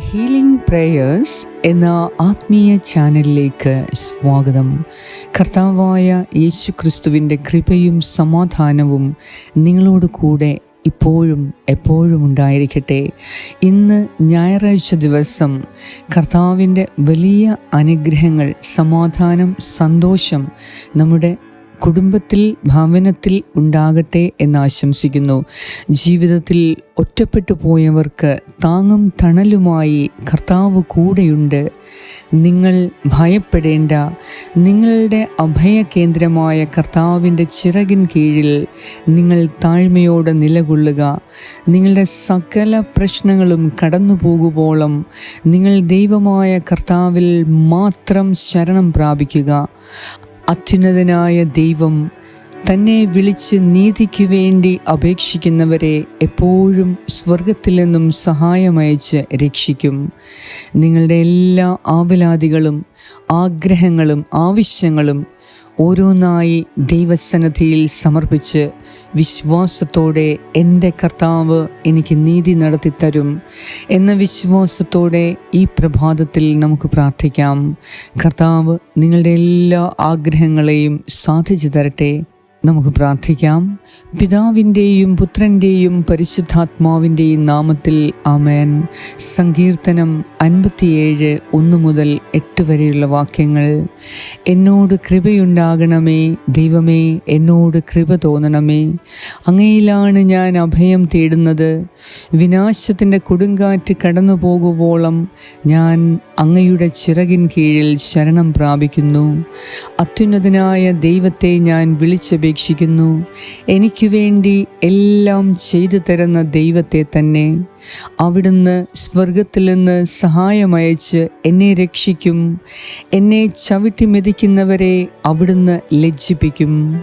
Healing prayers എന്ന ആത്മീയ ചാനലിലേക്ക് സ്വാഗതം. കർത്താവായ യേശു ക്രിസ്തുവിന്റെ കൃപയും സമാധാനവും നിങ്ങളോട് കൂടെ ഇപ്പോഴും എപ്പോഴും ഉണ്ടായിരിക്കട്ടെ. ഇന്ന് ഞായറാഴ്ച ദിവസം കർത്താവിന്റെ വലിയ അനുഗ്രഹങ്ങൾ സമാധാനം സന്തോഷം നമ്മുടെ കുടുംബത്തിൽ ഭവനത്തിൽ ഉണ്ടാകട്ടെ എന്ന് ആശംസിക്കുന്നു. ജീവിതത്തിൽ ഒറ്റപ്പെട്ടു പോയവർക്ക് താങ്ങും തണലുമായി കർത്താവ് കൂടെയുണ്ട്. നിങ്ങൾ ഭയപ്പെടേണ്ട. നിങ്ങളുടെ അഭയകേന്ദ്രമായ കർത്താവിന്റെ ചിറകിൻ കീഴിൽ നിങ്ങൾ താഴ്മയോടെ നിലകൊള്ളുക. നിങ്ങളുടെ സകല പ്രശ്നങ്ങളും കടന്നു പോകുവോളം നിങ്ങൾ ദൈവമായ കർത്താവിൽ മാത്രം ശരണം പ്രാപിക്കുക. അത്യുന്നതനായ ദൈവം തന്നെ വിളിച്ച് നീതിക്ക് വേണ്ടി അപേക്ഷിക്കുന്നവരെ എപ്പോഴും സ്വർഗത്തിൽ നിന്നും സഹായമയച്ച് രക്ഷിക്കും. നിങ്ങളുടെ എല്ലാ ആവലാതികളും ആഗ്രഹങ്ങളും ആവശ്യങ്ങളും ഓരോന്നായി ദൈവസന്നദ്ധിയിൽ സമർപ്പിച്ച് വിശ്വാസത്തോടെ എന്റെ കർത്താവ് എനിക്ക് നീതി നടത്തിത്തരും എന്ന വിശ്വാസത്തോടെ ഈ പ്രഭാതത്തിൽ നമുക്ക് പ്രാർത്ഥിക്കാം. കർത്താവ് നിങ്ങളുടെ എല്ലാ ആഗ്രഹങ്ങളെയും സാധിച്ചു തരട്ടെ. നമുക്ക് പ്രാർത്ഥിക്കാം. പിതാവിന്റെയും പുത്രന്റെയും പരിശുദ്ധാത്മാവിന്റെയും നാമത്തിൽ ആമേൻ. സങ്കീർത്തനം അൻപത്തിയേഴ് ഒന്ന് മുതൽ എട്ട് വരെയുള്ള വാക്യങ്ങൾ. എന്നോട് കൃപയുണ്ടാകണമേ ദൈവമേ എന്നോട് കൃപ തോന്നണമേ. അങ്ങയിലാണ് ഞാൻ അഭയം തേടുന്നത്. വിനാശത്തിന്റെ കൊടുങ്കാറ്റ് കടന്നു പോകുവോളം ഞാൻ അങ്ങയുടെ ചിറകിൻ കീഴിൽ ശരണം പ്രാപിക്കുന്നു. അത്യുന്നതനായ ദൈവത്തെ ഞാൻ വിളിച്ചപേക്ഷിക്കുന്നു എനിക്ക് വേണ്ടി എല്ലാം ചെയ്തു തരുന്ന ദൈവത്തെ തന്നെ അവിടുന്ന് സ്വർഗത്തിൽ നിന്ന് സഹായമയച്ച് എന്നെ രക്ഷിക്കും. എന്നെ ചവിട്ടി മെതിക്കുന്നവരെ അവിടുന്ന് ലജ്ജിപ്പിക്കും.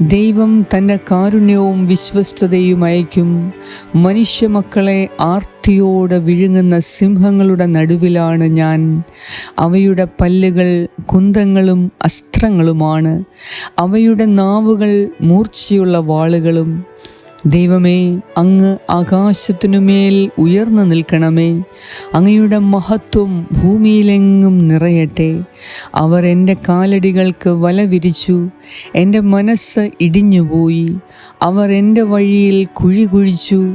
ദൈവം തന്റെ കാരുണ്യവും വിശ്വസ്തതയും അയക്കും മനുഷ്യമക്കളെ ആർത്തിയോടെ വിഴുങ്ങുന്ന സിംഹങ്ങളുടെ നടുവിലാണ് ഞാൻ. അവയുടെ പല്ലുകൾ കുന്തങ്ങളും അസ്ത്രങ്ങളുമാണ്. അവയുടെ നാവുകൾ മൂർച്ചയുള്ള വാളുകളും. ദൈവമേ അങ്ങ് ആകാശത്തിനുമേൽ ഉയർന്നു നിൽക്കണമേ. അങ്ങയുടെ മഹത്വം ഭൂമിയിലെങ്ങും നിറയട്ടെ. അവർ എന്റെ കാലടികൾക്ക് വല വിരിച്ചു എന്റെ മനസ്സ് ഇടിഞ്ഞുപോയി. അവർ എന്റെ വഴിയിൽ കുഴി കുഴിച്ചു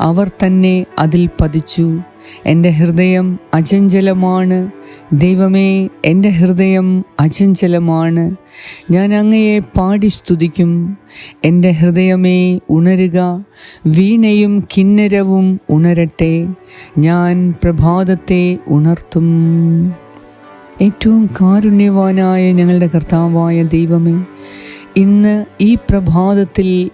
അവർ തന്നെ അതിൽ പതിച്ചു. എന്റെ ഹൃദയം അചഞ്ചലമാണ്. ദൈവമേ എന്റെ ഹൃദയം അചഞ്ചലമാണ്. ഞാൻ അങ്ങയെ പാടി സ്തുതിക്കും. എന്റെ ഹൃദയമേ ഉണരുക. വീണയും കിന്നരവും ഉണരട്ടെ. ഞാൻ പ്രഭാതത്തെ ഉണർത്തും. ഏറ്റവും കാരുണ്യവാനായ ഞങ്ങളുടെ കർത്താവായ ദൈവമേ ഇന്ന് ഈ പ്രഭാതത്തിൽ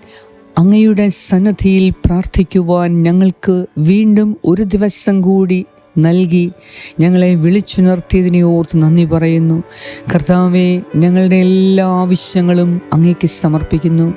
അങ്ങയുടെ സന്നദ്ധിയിൽ പ്രാർത്ഥിക്കുവാൻ ഞങ്ങൾക്ക് വീണ്ടും ഒരു ദിവസം കൂടി നൽകി ഞങ്ങളെ വിളിച്ചുണർത്തിയതിനെ ഓർത്ത് നന്ദി പറയുന്നു. കർത്താവെ ഞങ്ങളുടെ എല്ലാ ആവശ്യങ്ങളും അങ്ങേക്ക് സമർപ്പിക്കുന്നു.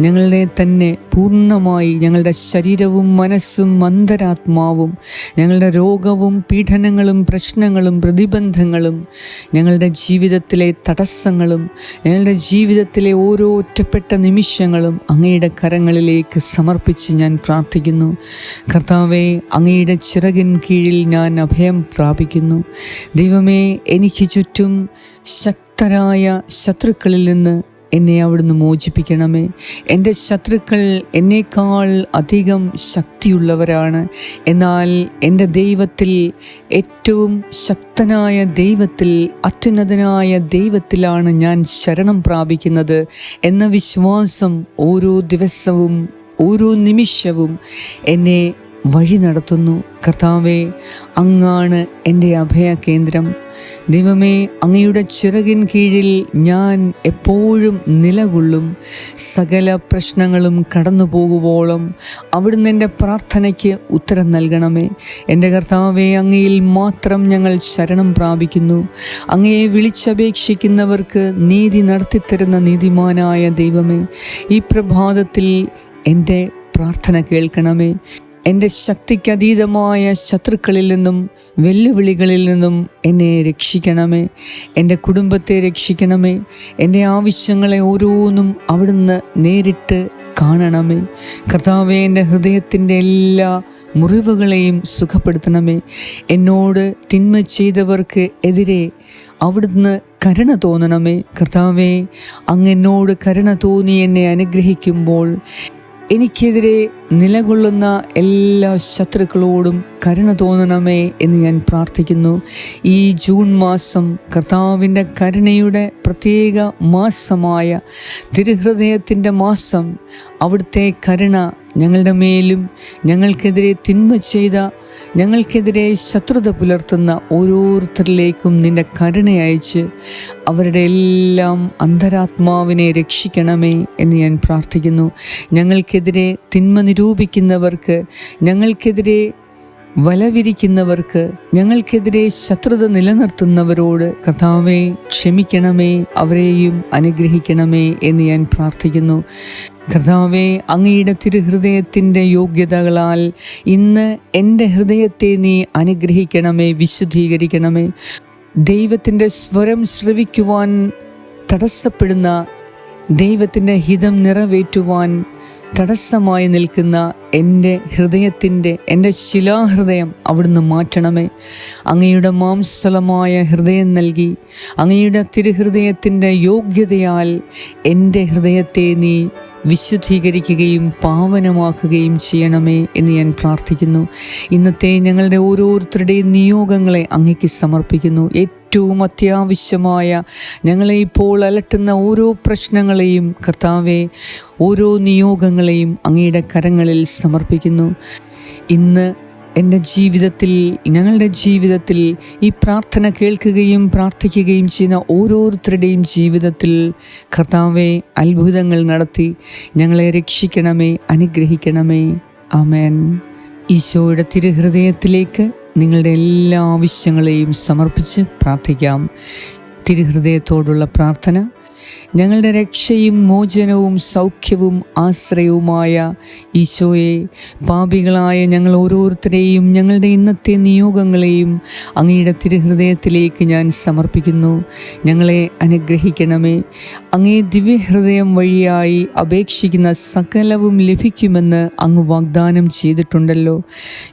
ഞങ്ങളുടെ തന്നെ പൂർണമായി ഞങ്ങളുടെ ശരീരവും മനസ്സും അന്തരാത്മാവും ഞങ്ങളുടെ രോഗവും പീഡനങ്ങളും പ്രശ്നങ്ങളും പ്രതിബന്ധങ്ങളും ഞങ്ങളുടെ ജീവിതത്തിലെ തടസ്സങ്ങളും ഞങ്ങളുടെ ജീവിതത്തിലെ ഓരോ ഒറ്റപ്പെട്ട നിമിഷങ്ങളും അങ്ങയുടെ കരങ്ങളിലേക്ക് സമർപ്പിച്ച് ഞാൻ പ്രാർത്ഥിക്കുന്നു. കർത്താവെ അങ്ങയുടെ ചിറകിൻ കീഴിൽ ഞാൻ അഭയം പ്രാപിക്കുന്നു. ദൈവമേ എനിക്ക് ചുറ്റും ശക്തരായ ശത്രുക്കളിൽ നിന്ന് എന്നെ അവിടുന്ന് മോചിപ്പിക്കണമേ. എന്റെ ശത്രുക്കൾ എന്നേക്കാൾ അധികം ശക്തിയുള്ളവരാണ്. എന്നാൽ എന്റെ ദൈവത്തിൽ ഏറ്റവും ശക്തനായ ദൈവത്തിൽ അത്യുന്നതനായ ദൈവത്തിലാണ് ഞാൻ ശരണം പ്രാപിക്കുന്നത് എന്ന വിശ്വാസം ഓരോ ദിവസവും ഓരോ നിമിഷവും എന്നെ വഴി നടത്തുന്നു. കർത്താവെ അങ്ങാണ് എന്റെ അഭയ കേന്ദ്രം ദൈവമേ അങ്ങയുടെ ചിറകിൻ കീഴിൽ ഞാൻ എപ്പോഴും നിലകൊള്ളും. സകല പ്രശ്നങ്ങളും കടന്നു പോകുവോളം അവിടുന്ന് എന്റെ പ്രാർത്ഥനയ്ക്ക് ഉത്തരം നൽകണമേ. എന്റെ കർത്താവെ അങ്ങയിൽ മാത്രം ഞങ്ങൾ ശരണം പ്രാപിക്കുന്നു. അങ്ങയെ വിളിച്ചപേക്ഷിക്കുന്നവർക്ക് നീതി നടത്തിത്തരുന്ന നീതിമാനായ ദൈവമേ ഈ പ്രഭാതത്തിൽ എന്റെ പ്രാർത്ഥന കേൾക്കണമേ. എന്റെ ശക്തിക്കതീതമായ ശത്രുക്കളിൽ നിന്നും വെല്ലുവിളികളിൽ നിന്നും എന്നെ രക്ഷിക്കണമേ. എന്റെ കുടുംബത്തെ രക്ഷിക്കണമേ. എന്റെ ആവശ്യങ്ങളെ ഓരോന്നും അവിടുന്ന് നേരിട്ട് കാണണമേ. കർത്താവെ എന്റെ ഹൃദയത്തിന്റെ എല്ലാ മുറിവുകളെയും സുഖപ്പെടുത്തണമേ. എന്നോട് തിന്മ ചെയ്തവർക്ക് എതിരെ അവിടുന്ന് കരുണ തോന്നണമേ. കർത്താവേ അങ്ങ് എന്നോട് കരുണ തോന്നി എന്നെ അനുഗ്രഹിക്കുമ്പോൾ എനിക്കെതിരെ നിലകൊള്ളുന്ന എല്ലാ ശത്രുക്കളോടും കരുണ തോന്നണമേ എന്ന് ഞാൻ പ്രാർത്ഥിക്കുന്നു. ഈ ജൂൺ മാസം കർത്താവിന്റെ കരുണയുടെ പ്രത്യേക മാസമായ തിരുഹൃദയത്തിന്റെ മാസം അവിടുത്തെ കരുണ ഞങ്ങളുടെ മേലും ഞങ്ങൾക്കെതിരെ തിന്മ ചെയ്ത ഞങ്ങൾക്കെതിരെ ശത്രുത പുലർത്തുന്ന ഓരോരുത്തരിലേക്കും നിന്റെ കരുണ അയച്ച് അവരുടെ എല്ലാം അന്തരാത്മാവിനെ രക്ഷിക്കണമേ എന്ന് ഞാൻ പ്രാർത്ഥിക്കുന്നു. ഞങ്ങൾക്കെതിരെ തിന്മ നിരൂപിക്കുന്നവർക്ക് ഞങ്ങൾക്കെതിരെ വലവിരിക്കുന്നവർക്ക് ഞങ്ങൾക്കെതിരെ ശത്രുത നിലനിർത്തുന്നവരോട് കഥാവെ ക്ഷമിക്കണമേ അവരെയും അനുഗ്രഹിക്കണമേ എന്ന് ഞാൻ പ്രാർത്ഥിക്കുന്നു. കർത്താവെ അങ്ങയുടെ തിരുഹൃദയത്തിന്റെ യോഗ്യതകളാൽ ഇന്ന് എന്റെ ഹൃദയത്തെ നീ അനുഗ്രഹിക്കണമേ വിശുദ്ധീകരിക്കണമേ. ദൈവത്തിന്റെ സ്വരം ശ്രവിക്കുവാൻ തടസ്സപ്പെടുന്ന ദൈവത്തിന്റെ ഹിതം നിറവേറ്റുവാൻ തടസ്സമായി നിൽക്കുന്ന എന്റെ ഹൃദയത്തിന്റെ എന്റെ ശിലാഹൃദയം അവിടുന്ന് മാറ്റണമേ. അങ്ങയുടെ മാംസലമായ ഹൃദയം നൽകി അങ്ങയുടെ തിരുഹൃദയത്തിന്റെ യോഗ്യതയാൽ എന്റെ ഹൃദയത്തെ നീ വിശുദ്ധീകരിക്കുകയും പാവനമാക്കുകയും ചെയ്യണമേ എന്ന് ഞാൻ പ്രാർത്ഥിക്കുന്നു. ഇന്നത്തെ ഞങ്ങളുടെ ഓരോരുത്തരുടെയും നിയോഗങ്ങളെ അങ്ങയ്ക്ക് സമർപ്പിക്കുന്നു. ഏറ്റവും അത്യാവശ്യമായ ഞങ്ങളെ ഇപ്പോൾ അലട്ടുന്ന ഓരോ പ്രശ്നങ്ങളെയും കർത്താവെ ഓരോ നിയോഗങ്ങളെയും അങ്ങയുടെ കരങ്ങളിൽ സമർപ്പിക്കുന്നു. ഇന്ന് എന്റെ ജീവിതത്തിൽ ഞങ്ങളുടെ ജീവിതത്തിൽ ഈ പ്രാർത്ഥന കേൾക്കുകയും പ്രാർത്ഥിക്കുകയും ചെയ്യുന്ന ഓരോരുത്തരുടെയും ജീവിതത്തിൽ കർത്താവെ അത്ഭുതങ്ങൾ നടത്തി. ഞങ്ങളെ രക്ഷിക്കണമേ അനുഗ്രഹിക്കണമേ. ആമേൻ. ഈശോയുടെ തിരുഹൃദയത്തിലേക്ക് നിങ്ങളുടെ എല്ലാ ആവശ്യങ്ങളെയും സമർപ്പിച്ച് പ്രാർത്ഥിക്കാം. തിരുഹൃദയത്തോടുള്ള പ്രാർത്ഥന. ഞങ്ങളുടെ രക്ഷയും മോചനവും സൗഖ്യവും ആശ്രയവുമായ ഈശോയെ പാപികളായ ഞങ്ങൾ ഓരോരുത്തരെയും ഞങ്ങളുടെ ഇന്നത്തെ നിയോഗങ്ങളെയും അങ്ങയുടെ തിരുഹൃദയത്തിലേക്ക് ഞാൻ സമർപ്പിക്കുന്നു. ഞങ്ങളെ അനുഗ്രഹിക്കണമേ. അങ്ങേ ദിവ്യഹൃദയം വഴിയായി അപേക്ഷിക്കുന്ന സകലവും ലഭിക്കുമെന്ന് അങ്ങ് വാഗ്ദാനം ചെയ്തിട്ടുണ്ടല്ലോ.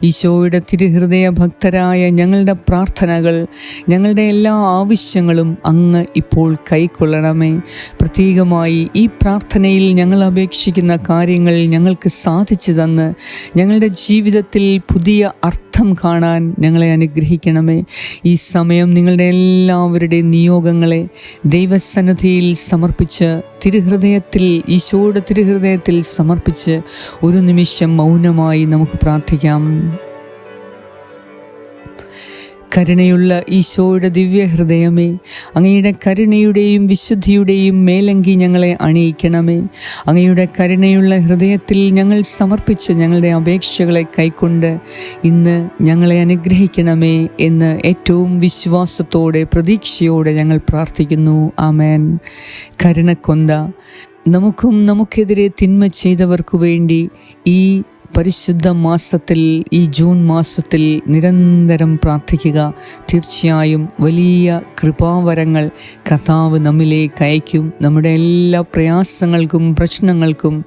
ഈശോയുടെ തിരുഹൃദയ ഭക്തരായ ഞങ്ങളുടെ പ്രാർത്ഥനകൾ ഞങ്ങളുടെ എല്ലാ ആവശ്യങ്ങളും അങ്ങ് ഇപ്പോൾ കൈക്കൊള്ളണമേ. പ്രത്യേകമായി ഈ പ്രാർത്ഥനയിൽ ഞങ്ങൾ അപേക്ഷിക്കുന്ന കാര്യങ്ങൾ ഞങ്ങൾക്ക് സാധിച്ചു തന്ന് ഞങ്ങളുടെ ജീവിതത്തിൽ പുതിയ അർത്ഥം കാണാൻ ഞങ്ങളെ അനുഗ്രഹിക്കണമേ. ഈ സമയം നിങ്ങളുടെ എല്ലാവരുടെയും നിയോഗങ്ങളെ ദൈവസന്നദ്ധിയിൽ സമർപ്പിച്ച് തിരുഹൃദയത്തിൽ ഈശോയുടെ തിരുഹൃദയത്തിൽ സമർപ്പിച്ച് ഒരു നിമിഷം മൗനമായി നമുക്ക് പ്രാർത്ഥിക്കാം. കരുണയുള്ള ഈശോയുടെ ദിവ്യഹൃദയമേ അങ്ങയുടെ കരുണയുടെയും വിശുദ്ധിയുടെയും മേലങ്കി ഞങ്ങളെ അണിയിക്കണമേ. അങ്ങയുടെ കരുണയുള്ള ഹൃദയത്തിൽ ഞങ്ങൾ സമർപ്പിച്ച് ഞങ്ങളുടെ അപേക്ഷകളെ കൈക്കൊണ്ട് ഇന്ന് ഞങ്ങളെ അനുഗ്രഹിക്കണമേ എന്ന് ഏറ്റവും വിശ്വാസത്തോടെ പ്രതീക്ഷയോടെ ഞങ്ങൾ പ്രാർത്ഥിക്കുന്നു. ആമേൻ. കരുണക്കൊന്ത. നമുക്കും നമുക്കെതിരെ തിന്മ ചെയ്തവർക്കു വേണ്ടി ഈ പരിശുദ്ധ മാസത്തിൽ ഈ ജൂൺ മാസത്തിൽ നിരന്തരം പ്രാർത്ഥിക്കുക. തീർച്ചയായും വലിയ കൃപാവരങ്ങൾ കർത്താവ് നമ്മിലേക്ക് അയക്കും നമ്മുടെ എല്ലാ പ്രയാസങ്ങൾക്കും പ്രശ്നങ്ങൾക്കും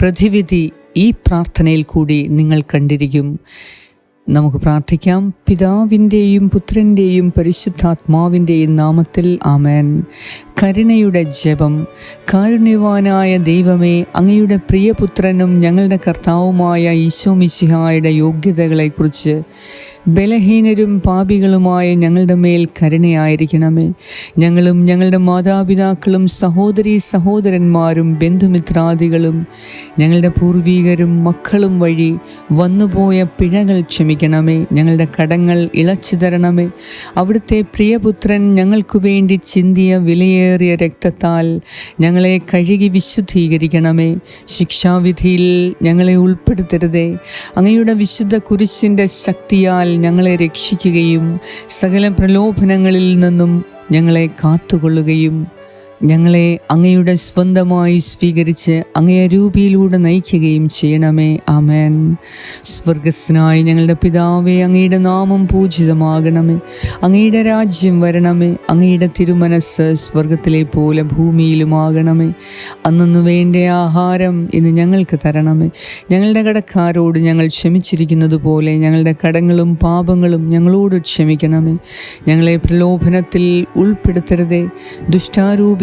പ്രതിവിധി ഈ പ്രാർത്ഥനയിൽ കൂടി നിങ്ങൾ കണ്ടിരിക്കും. നമുക്ക് പ്രാർത്ഥിക്കാം. പിതാവിന്റെയും പുത്രന്റെയും പരിശുദ്ധാത്മാവിന്റെയും നാമത്തിൽ ആമേൻ. കരുണയുടെ ജപം. കാരുണ്യവാനായ ദൈവമേ അങ്ങയുടെ പ്രിയപുത്രനും ഞങ്ങളുടെ കർത്താവുമായ ഈശോ മിശിഹായുടെ യോഗ്യതകളെക്കുറിച്ച് ബലഹീനരും പാപികളുമായ ഞങ്ങളുടെ മേൽ കരുണയായിരിക്കണമേ. ഞങ്ങളും ഞങ്ങളുടെ മാതാപിതാക്കളും സഹോദരീ സഹോദരന്മാരും ബന്ധുമിത്രാദികളും ഞങ്ങളുടെ പൂർവീകരും മക്കളും വഴി വന്നുപോയ പിഴകൾ ക്ഷമിക്കണമേ. ഞങ്ങളുടെ കടങ്ങൾ ഇളച്ചു തരണമേ. അവിടുത്തെ പ്രിയപുത്രൻ ഞങ്ങൾക്കു വേണ്ടി ചിന്തിയ വിലയേറിയ രക്തത്താൽ ഞങ്ങളെ കഴുകി വിശുദ്ധീകരിക്കണമേ. ശിക്ഷാവിധിയിൽ ഞങ്ങളെ ഉൾപ്പെടുത്തരുതേ. അങ്ങയുടെ വിശുദ്ധ കുരിശിന്റെ ശക്തിയാൽ ഞങ്ങളെ രക്ഷിക്കുകയും സകല പ്രലോഭനങ്ങളിൽ നിന്നും ഞങ്ങളെ കാത്തുകൊള്ളുകയും ഞങ്ങളെ അങ്ങയുടെ സ്വന്തമായി സ്വീകരിച്ച് അങ്ങയെ രൂപിയിലൂടെ നയിക്കുകയും ചെയ്യണമേ. ആമേൻ. സ്വർഗസ്നായ ഞങ്ങളുടെ പിതാവെ അങ്ങയുടെ നാമം പൂജിതമാകണമേ. അങ്ങയുടെ രാജ്യം വരണമേ. അങ്ങയുടെ തിരുമനസ് സ്വർഗത്തിലെ പോലെ ഭൂമിയിലുമാകണമേ. അന്നു വേണ്ട ആഹാരം ഇന്ന് ഞങ്ങൾക്ക് തരണമേ. ഞങ്ങളുടെ കടക്കാരോട് ഞങ്ങൾ ക്ഷമിച്ചിരിക്കുന്നത് പോലെ ഞങ്ങളുടെ കടങ്ങളും പാപങ്ങളും ഞങ്ങളോട് ക്ഷമിക്കണമേ. ഞങ്ങളെ പ്രലോഭനത്തിൽ ഉൾപ്പെടുത്തരുതേ.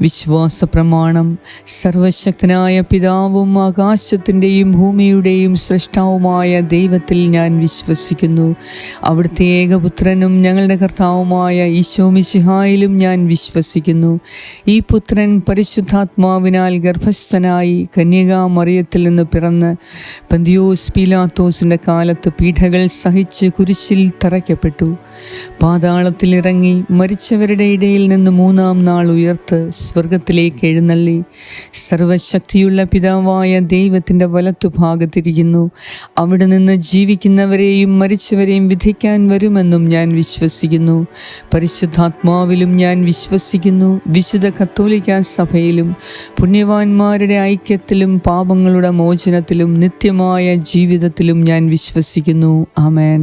വിശ്വാസ പ്രമാണം സർവശക്തനായ പിതാവും ആകാശത്തിന്റെയും ഭൂമിയുടെയും സൃഷ്ടാവുമായ ദൈവത്തിൽ ഞാൻ വിശ്വസിക്കുന്നു. അവിടുത്തെ ഏകപുത്രനും ഞങ്ങളുടെ കർത്താവുമായ ഈശോ മിശിഹായിലും ഞാൻ വിശ്വസിക്കുന്നു. ഈ പുത്രൻ പരിശുദ്ധാത്മാവിനാൽ ഗർഭസ്ഥനായി കന്യകാ മറിയത്തിൽ നിന്ന് പിറന്ന് പന്തിയോസ് പീലാത്തോസിന്റെ കാലത്ത് പീഠകൾ സഹിച്ച് കുരിശിൽ തറയ്ക്കപ്പെട്ടു. പാതാളത്തിൽ ഇറങ്ങി മരിച്ചവരുടെ ഇടയിൽ നിന്ന് മൂന്നാം നാൾ ഉയർത്ത് സ്വർഗത്തിലേക്ക് എഴുന്നള്ളി. സർവശക്തിയുള്ള പിതാവായ ദൈവത്തിന്റെ വലത്തുഭാഗത്തിരിക്കുന്നു അവിടെ നിന്ന് ജീവിക്കുന്നവരെയും മരിച്ചവരെയും വിധിക്കാൻ വരുമെന്നും ഞാൻ വിശ്വസിക്കുന്നു. പരിശുദ്ധാത്മാവിലും ഞാൻ വിശ്വസിക്കുന്നു. വിശുദ്ധ കത്തോലിക്ക സഭയിലും പുണ്യവാന്മാരുടെ ഐക്യത്തിലും പാപങ്ങളുടെ മോചനത്തിലും നിത്യമായ ജീവിതത്തിലും ഞാൻ വിശ്വസിക്കുന്നു. ആമേൻ.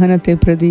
സഹനത്തെ പ്രതി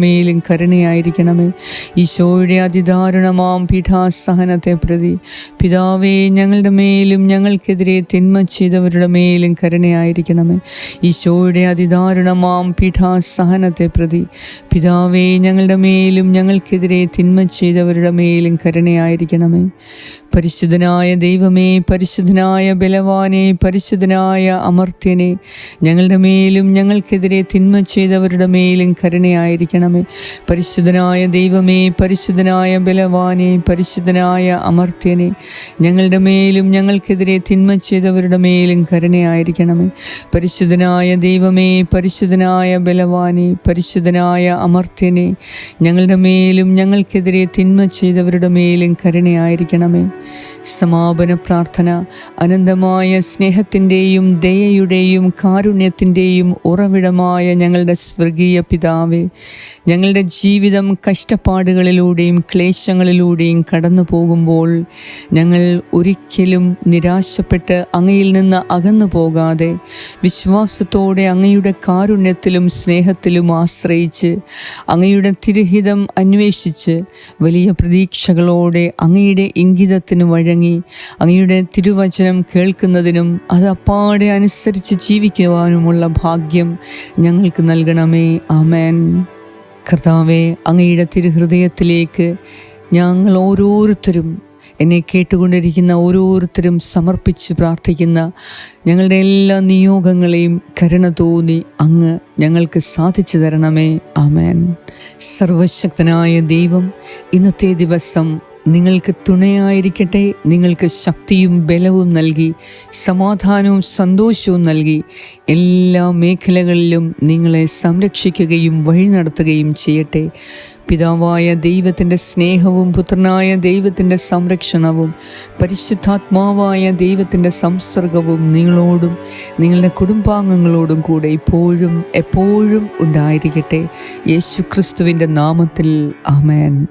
മേലും കരുണയായിരിക്കണമേ. ഈശോയുടെ അതിദാരുണമാം പീഠാസഹനത്തെ പ്രതി. പിതാവേ ഞങ്ങളുടെ മേലും ഞങ്ങൾക്കെതിരെ തിന്മ ചെയ്തവരുടെ മേലും കരുണയായിരിക്കണമേ. ഈശോയുടെ അതിദാരുണമാം പീഠാസഹനത്തെ പ്രതി. പിതാവേ ഞങ്ങളുടെ മേലും ഞങ്ങൾക്കെതിരെ തിന്മ ചെയ്തവരുടെ മേലും കരുണയായിരിക്കണമേ. പരിശുദ്ധനായ ദൈവമേ പരിശുദ്ധനായ ബലവാനെ പരിശുദ്ധനായ അമർത്യനെ ഞങ്ങളുടെ മേലും ഞങ്ങൾക്കെതിരെ തിന്മ ചെയ്തവരുടെ മേലും കരുണയായിരിക്കണമേ പരിശുദ്ധനായ ദൈവമേ പരിശുദ്ധനായ ബലവാനെ പരിശുദ്ധനായ അമർത്യനെ ഞങ്ങളുടെ മേലും ഞങ്ങൾക്കെതിരെ തിന്മ ചെയ്തവരുടെ മേലും കരുണയായിരിക്കണമേ. പരിശുദ്ധനായ ദൈവമേ പരിശുദ്ധനായ ബലവാനെ പരിശുദ്ധനായ അമർത്യനെ ഞങ്ങളുടെ മേലും ഞങ്ങൾക്കെതിരെ തിന്മ ചെയ്തവരുടെ മേലും കരുണയായിരിക്കണമേ. സമാപന പ്രാർത്ഥന അനന്തമായ സ്നേഹത്തിന്റെയും ദയയുടെയും കാരുണ്യത്തിന്റെയും ഉറവിടമായ ഞങ്ങളുടെ സ്വർഗീയ പിതാവേ ഞങ്ങളുടെ ജീവിതം കഷ്ടപ്പാടുകളിലൂടെയും ക്ലേശങ്ങളിലൂടെയും കടന്നു പോകുമ്പോൾ ഞങ്ങൾ ഒരിക്കലും നിരാശപ്പെട്ട് അങ്ങയിൽ നിന്ന് അകന്നു പോകാതെ വിശ്വാസത്തോടെ അങ്ങയുടെ കാരുണ്യത്തിലും സ്നേഹത്തിലും ആശ്രയിച്ച് അങ്ങയുടെ തിരുഹിതം അന്വേഷിച്ച് വലിയ പ്രതീക്ഷകളോടെ അങ്ങയുടെ ഇംഗിതത്തിന് വഴങ്ങി അങ്ങയുടെ തിരുവചനം കേൾക്കുന്നതിനും അത് അപ്പാടെ അനുസരിച്ച് ജീവിക്കുവാനുമുള്ള ഭാഗ്യം ഞങ്ങൾക്ക് നൽകണമേ. ആമേൻ. കർത്താവെ അങ്ങയുടെ തിരുഹൃദയത്തിലേക്ക് ഞങ്ങൾ ഓരോരുത്തരും എന്നെ കേട്ടുകൊണ്ടിരിക്കുന്ന ഓരോരുത്തരും സമർപ്പിച്ച് പ്രാർത്ഥിക്കുന്ന ഞങ്ങളുടെ എല്ലാ നിയോഗങ്ങളെയും കരുണ തോന്നി അങ്ങ് ഞങ്ങൾക്ക് സാധിച്ചു തരണമേ. ആമേൻ. സർവശക്തനായ ദൈവം ഇന്നത്തെ ദിവസം നിങ്ങൾക്ക് തുണയായിരിക്കട്ടെ നിങ്ങൾക്ക് ശക്തിയും ബലവും നൽകി സമാധാനവും സന്തോഷവും നൽകി എല്ലാ മേഖലകളിലും നിങ്ങളെ സംരക്ഷിക്കുകയും വഴി നടത്തുകയും ചെയ്യട്ടെ. പിതാവായ ദൈവത്തിന്റെ സ്നേഹവും പുത്രനായ ദൈവത്തിന്റെ സംരക്ഷണവും പരിശുദ്ധാത്മാവായ ദൈവത്തിന്റെ സംസർഗവും നിങ്ങളോടും നിങ്ങളുടെ കുടുംബാംഗങ്ങളോടും കൂടെ ഇപ്പോഴും എപ്പോഴും ഉണ്ടായിരിക്കട്ടെ. യേശു നാമത്തിൽ ആമേൻ.